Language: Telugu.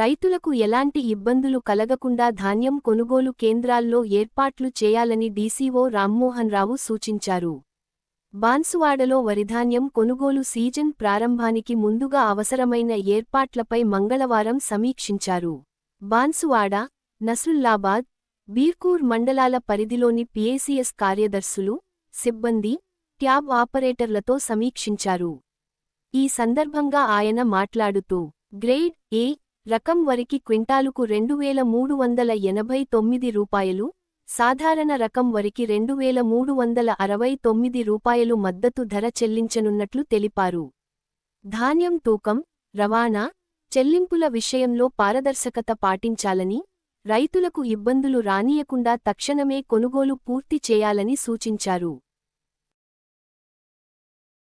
రైతులకు ఎలాంటి ఇబ్బందులు కలగకుండా ధాన్యం కొనుగోలు కేంద్రాల్లో ఏర్పాట్లు చేయాలని డీసీఓ రామ్మోహన్ రావు సూచించారు. బాన్సువాడలో వరిధాన్యం కొనుగోలు సీజన్ ప్రారంభానికి ముందుగా అవసరమైన ఏర్పాట్లపై మంగళవారం సమీక్షించారు. బాన్సువాడ నసుల్లాబాద్ బీర్కూర్ మండలాల పరిధిలోని పీఏసీఎస్ కార్యదర్శులు సిబ్బంది ట్యాబ్ ఆపరేటర్లతో సమీక్షించారు. ఈ సందర్భంగా ఆయన మాట్లాడుతూ గ్రేడ్ ఏ రకం వరికి క్వింటాలుకు రెండు వేల మూడు వందల ఎనభై తొమ్మిది రూపాయలు సాధారణ రకం వరికి రెండు వేల మూడు వందల అరవై తొమ్మిది రూపాయలు మద్దతు ధర చెల్లించనున్నట్లు తెలిపారు. ధాన్యం తూకం రవాణా చెల్లింపుల విషయంలో పారదర్శకత పాటించాలని రైతులకు ఇబ్బందులు రానీయకుండా తక్షణమే కొనుగోలు పూర్తి చేయాలని సూచించారు.